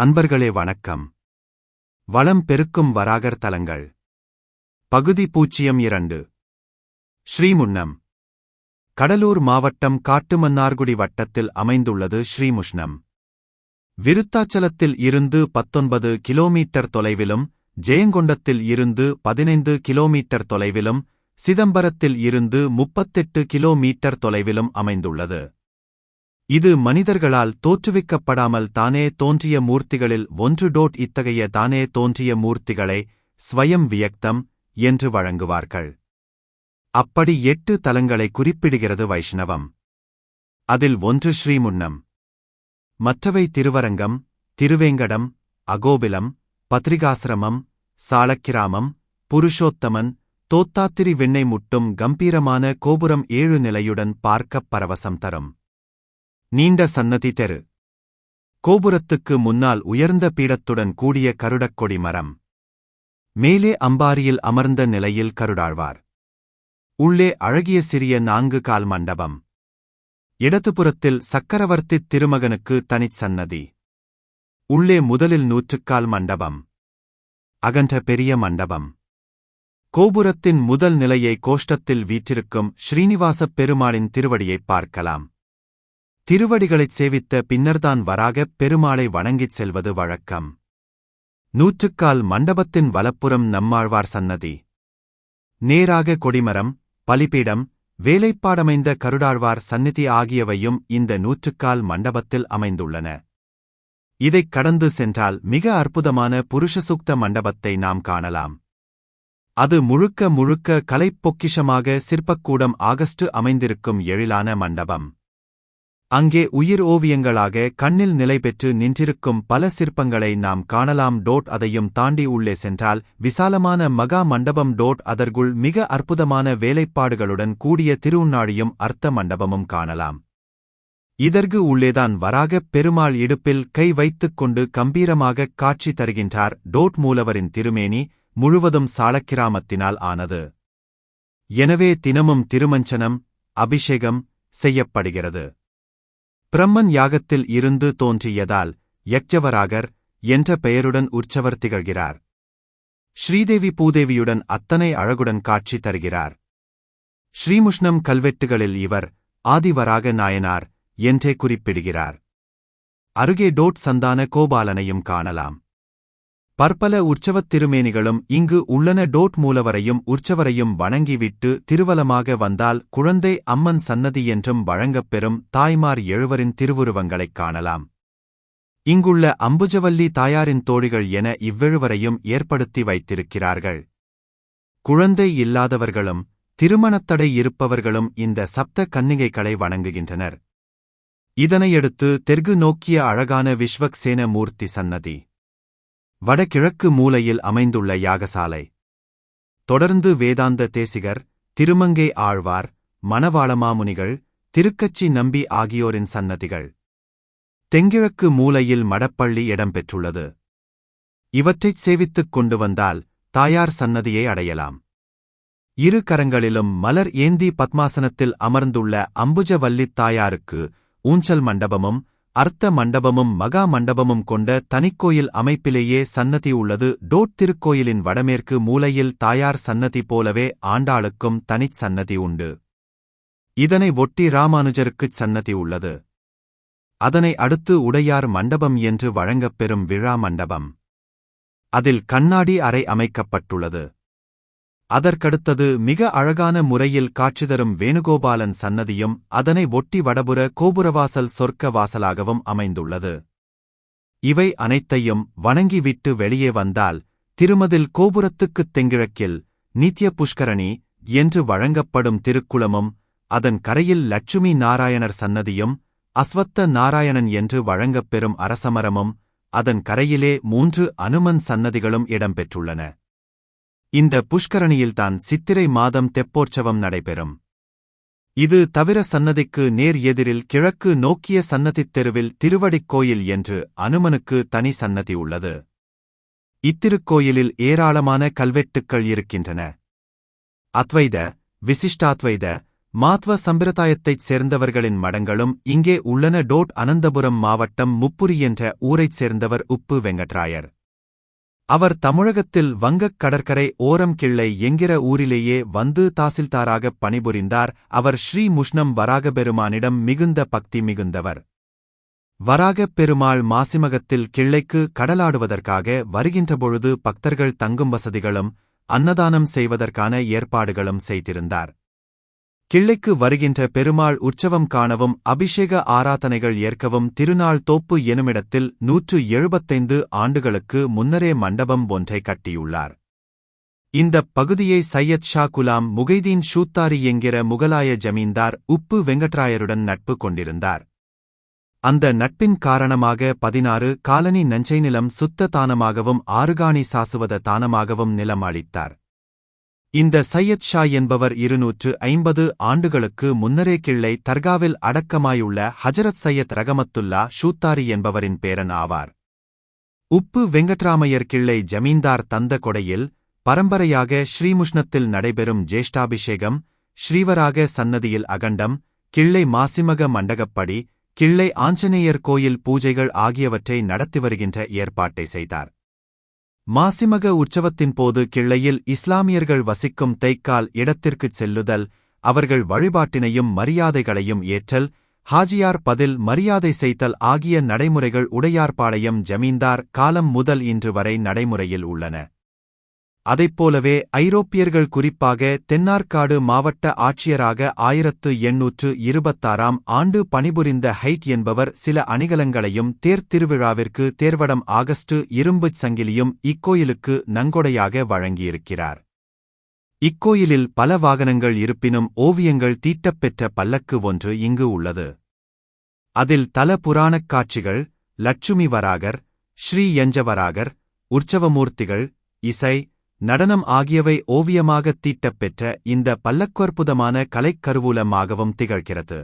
அன்பர்களே வணக்கம். வளம் பெருக்கும் வராகர் தலங்கள். பகுதி பூச்சியம் இரண்டு. ஸ்ரீமுன்னம். கடலூர் மாவட்டம் காட்டுமன்னார்குடி வட்டத்தில் அமைந்துள்ளது ஸ்ரீமுஷ்ணம். விருத்தாச்சலத்தில் இருந்து பத்தொன்பது கிலோமீட்டர் தொலைவிலும் ஜெயங்கொண்டத்தில் இருந்து பதினைந்து கிலோமீட்டர் தொலைவிலும் சிதம்பரத்தில் இருந்து முப்பத்தெட்டு கிலோமீட்டர் தொலைவிலும் அமைந்துள்ளது. இது மனிதர்களால் தோற்றுவிக்கப்படாமல் தானே தோன்றிய மூர்த்திகளில் ஒன்று டோட் இத்தகைய தானே தோன்றிய மூர்த்திகளை ஸ்வயம் வியக்தம் என்று வழங்குவார்கள். அப்படி எட்டு தலங்களை குறிப்பிடுகிறது வைஷ்ணவம். அதில் ஒன்று ஸ்ரீமுன்னம். மற்றவை திருவரங்கம் திருவேங்கடம் அகோபிலம் பத்ரிகாசிரமம் சாளக்கிராமம் புருஷோத்தமன் தோத்தாத்திரி வெண்ணை முட்டும் கம்பீரமான கோபுரம் ஏழு நிலையுடன் பார்க்கப் பரவசம் தரும். நீண்ட சன்னதி தெரு. கோபுரத்துக்கு முன்னால் உயர்ந்த பீடத்துடன் கூடிய கருடக்கொடி மரம். மேலே அம்பாரியில் அமர்ந்த நிலையில் கருடாழ்வார். உள்ளே அழகிய சிறிய நான்கு கால் மண்டபம். இடதுபுறத்தில் சக்கரவர்த்தித் திருமகனுக்கு தனிச் சன்னதி. உள்ளே முதலில் நூற்றுக்கால் மண்டபம். அகன்ற பெரிய மண்டபம். கோபுரத்தின் முதல் நிலையை கோஷ்டத்தில் வீற்றிருக்கும் ஸ்ரீனிவாசப் பெருமாளின் திருவடியைப் பார்க்கலாம். திருவடிகளைச் சேவித்த பின்னர்தான் வராகப் பெருமாளை வணங்கிச் செல்வது வழக்கம். நூற்றுக்கால் மண்டபத்தின் வலப்புறம் நம்மாழ்வார் சன்னதி. நேராக கொடிமரம் பலிபீடம் வேலைப்பாடமைந்த கருடாழ்வார் சந்நிதி ஆகியவையும் இந்த நூற்றுக்கால் மண்டபத்தில் அமைந்துள்ளன. இதைக் கடந்து சென்றால் மிக அற்புதமான புருஷசூக்த மண்டபத்தை நாம் காணலாம். அது முழுக்க முழுக்க கலைப்பொக்கிஷமாக சிற்பக்கூடம் ஆகஸ்டு அமைந்திருக்கும் எழிலான மண்டபம். அங்கே உயிர் ஓவியங்களாக கண்ணில் நிலை பெற்று நின்றிருக்கும் பல சிற்பங்களை நாம் காணலாம். டோட் அதையும் தாண்டி உள்ளே சென்றால் விசாலமான மகா மண்டபம் டோட் அதற்குள் மிக அற்புதமான வேலைப்பாடுகளுடன் கூடிய திருவுண்ணாழியும் அர்த்த மண்டபமும் காணலாம். இதற்கு உள்ளேதான் வராகப் பெருமாள் இடுப்பில் கை வைத்துக் கொண்டு கம்பீரமாகக் காட்சி தருகின்றார். டோட் மூலவரின் திருமேனி முழுவதும் சாளக்கிராமத்தினால் ஆனது. எனவே தினமும் திருமஞ்சனம் அபிஷேகம் செய்யப்படுகிறது. பிரம்மன் யாகத்தில் இருந்து தோன்றியதால் யக்ஞவராகர் என்ற பெயருடன் உற்சவர் திகழ்கிறார். ஸ்ரீதேவி பூதேவியுடன் அத்தனை அழகுடன் காட்சி தருகிறார். ஸ்ரீமுஷ்ணம் கல்வெட்டுகளில் இவர் ஆதிவராக நாயனார் என்றே குறிப்பிடுகிறார். அருகே டோட் சந்தான கோபாலனையும் காணலாம். பற்பல உற்சவத் திருமேனிகளும் இங்கு உள்ளன. டோட் மூலவரையும் உற்சவரையும் வணங்கிவிட்டு திருவலமாக வந்தால் குழந்தை அம்மன் சன்னதி என்றும் வழங்கப்பெறும் தாய்மார் எழுவரின் திருவுருவங்களைக் காணலாம். இங்குள்ள அம்புஜவல்லி தாயாரின் தோழிகள் என இவ்வெழுவரையும் ஏற்படுத்தி வைத்திருக்கிறார்கள். குழந்தை இல்லாதவர்களும் திருமணத்தடை இருப்பவர்களும் இந்த சப்த கன்னிகைகளை வணங்குகின்றனர். இதனையடுத்து தெற்கு நோக்கிய அழகான விஸ்வக்சேன மூர்த்தி சன்னதி. வடகிழக்கு மூலையில் அமைந்துள்ள யாகசாலை. தொடர்ந்து வேதாந்த தேசிகர் திருமங்கை ஆழ்வார் மணவாளமாமுனிகள் திருக்கச்சி நம்பி ஆகியோரின் சன்னதிகள். தெங்கிழக்கு மூலையில் மடப்பள்ளி இடம்பெற்றுள்ளது இவற்றைச் சேவித்துக் கொண்டு வந்தால் தாயார் சன்னதியை அடையலாம். இரு கரங்களிலும் மலர் ஏந்தி பத்மாசனத்தில் அமர்ந்துள்ள அம்புஜவல்லித் தாயாருக்கு ஊஞ்சல் மண்டபமும் அர்த்த மண்டபமும் மகா மண்டபமும் கொண்ட தனிக்கோயில் அமைப்பிலேயே சன்னதி உள்ளது. டோட் திருக்கோயிலின் வடமேற்கு மூலையில் தாயார் சன்னதி போலவே ஆண்டாளுக்கும் தனிச் சன்னதி உண்டு. இதனை ஒட்டி ராமானுஜருக்குச் சன்னதி உள்ளது. அதனை அடுத்து உடையார் மண்டபம் என்று வழங்கப்பெறும் விழா மண்டபம். அதில் கண்ணாடி அறை அமைக்கப்பட்டுள்ளது. அதற்கடுத்தது மிக அழகான முறையில் காட்சி தரும் வேணுகோபாலன் சன்னதியும் அதனை ஒட்டி வடபுற கோபுரவாசல் சொர்க்க வாசலாகவும் அமைந்துள்ளது. இவை அனைத்தையும் வணங்கிவிட்டு வெளியே வந்தால் திருமதில் கோபுரத்துக்குத் தெங்கிழக்கில் நித்ய புஷ்கரணி என்று வழங்கப்படும் திருக்குளமும் அதன் கரையில் லட்சுமி நாராயணர் சன்னதியும் அஸ்வத்த நாராயணன் என்று வழங்கப்பெறும் அரசமரமும் அதன் கரையிலே மூன்று அனுமன் சன்னதிகளும் இடம்பெற்றுள்ளன. இந்த புஷ்கரணியில்தான் சித்திரை மாதம் தெப்போற்சவம் நடைபெறும். இது தவிர சன்னதிக்கு நேர் எதிரில் கிழக்கு நோக்கிய சன்னதித் தெருவில் திருவடிக் கோயில் என்று அனுமனுக்கு தனி சன்னதி உள்ளது. இத்திருக்கோயிலில் ஏராளமான கல்வெட்டுக்கள் இருக்கின்றன. அத்வைத விசிஷ்டாத்வைத மாத்வ சம்பிரதாயத்தைச் சேர்ந்தவர்களின் மடங்களும் இங்கே உள்ளன. டோட் அனந்தபுரம் மாவட்டம் முப்புரி என்ற ஊரைச் சேர்ந்தவர் உப்பு வெங்கட்ராயர். அவர் தமிழகத்தில் வங்கக் கடற்கரை ஓரம் கிள்ளை என்கிற ஊரிலேயே வந்து தாசில்தாராகப் பணிபுரிந்தார். அவர் ஸ்ரீ முஷ்ணம் வராகபெருமானிடம் மிகுந்த பக்தி மிகுந்தவர். வராகப் பெருமாள் மாசிமகத்தில் கிள்ளைக்கு கடலாடுவதற்காக வருகின்றபொழுது பக்தர்கள் தங்கும் வசதிகளும் அன்னதானம் செய்வதற்கான ஏற்பாடுகளும் செய்திருந்தார். கிள்ளைக்கு வருகின்ற பெருமாள் உற்சவம் காணவும் அபிஷேக ஆராதனைகள் ஏற்கவும் திருநாள் தோப்பு எனுமிடத்தில் நூற்று எழுபத்தைந்து ஆண்டுகளுக்கு முன்னரே மண்டபம் ஒன்றை கட்டியுள்ளார். இந்தப் பகுதியை சையத் ஷா குலாம் முகைதீன் ஷூத்தாரி என்கிற முகலாய ஜமீன்தார் உப்பு வெங்கட்ராயருடன் நட்பு கொண்டிருந்தார். அந்த நட்பின் காரணமாக பதினாறு காலனி நஞ்சை நிலம் சுத்த தானமாகவும் ஆறுகாணி சாசுவத தானமாகவும் நிலம் அளித்தார் இந்த சையத் ஷா என்பவர் இருநூற்று ஐம்பது ஆண்டுகளுக்கு முன்னரே கிள்ளை தர்காவில் அடக்கமாயுள்ள ஹஜரத் சையத் ரகமத்துல்லா ஷூத்தாரி என்பவரின் பேரன் ஆவார். உப்பு வெங்கட்ராமையர் கிள்ளை ஜமீன்தார் தந்த கொடையில் பரம்பரையாக ஸ்ரீமுஷ்ணத்தில் நடைபெறும் ஜேஷ்டாபிஷேகம் ஸ்ரீவராக சன்னதியில் அகண்டம் கிள்ளை மாசிமக மண்டகப்படி கிள்ளை ஆஞ்சநேயர் கோயில் பூஜைகள் ஆகியவற்றை நடத்தி வருகின்ற ஏற்பாட்டை செய்தார். மாசிமக உற்சவத்தின் போது கிள்ளையில் இஸ்லாமியர்கள் வசிக்கும் தைக்கால் இடத்திற்குச் செல்லுதல் அவர்கள் வழிபாட்டினையும் மரியாதைகளையும் ஏற்றல் ஹாஜியார் பதில் மரியாதை செய்தல் ஆகிய நடைமுறைகள் உடையார்பாளையம் ஜமீன்தார் காலம் முதல் இன்று வரை நடைமுறையில் உள்ளன. அதைப்போலவே ஐரோப்பியர்கள் குறிப்பாக தென்னார்காடு மாவட்ட ஆட்சியராக ஆயிரத்து எண்ணூற்று இருபத்தாறாம் ஆண்டு பணிபுரிந்த ஹைட் என்பவர் சில அணிகலங்களையும் தேர்த்திருவிழாவிற்கு தேர்வடம் ஆகஸ்டு இரும்புச் சங்கிலியும் இக்கோயிலுக்கு நங்கொடையாக வழங்கியிருக்கிறார். இக்கோயிலில் பல வாகனங்கள் இருப்பினும் ஓவியங்கள் தீட்டப்பெற்ற பல்லக்கு ஒன்று இங்கு உள்ளது. அதில் தல புராணக் காட்சிகள் லட்சுமி வராகர் ஸ்ரீ எஞ்சவராகர் உற்சவமூர்த்திகள் இசை நடனம் ஆகியவை ஓவியமாகத் தீட்டப்பெற்ற இந்த பல்லக்கற்புதமான கலைக்கருவூலமாகவும் திகழ்கிறது.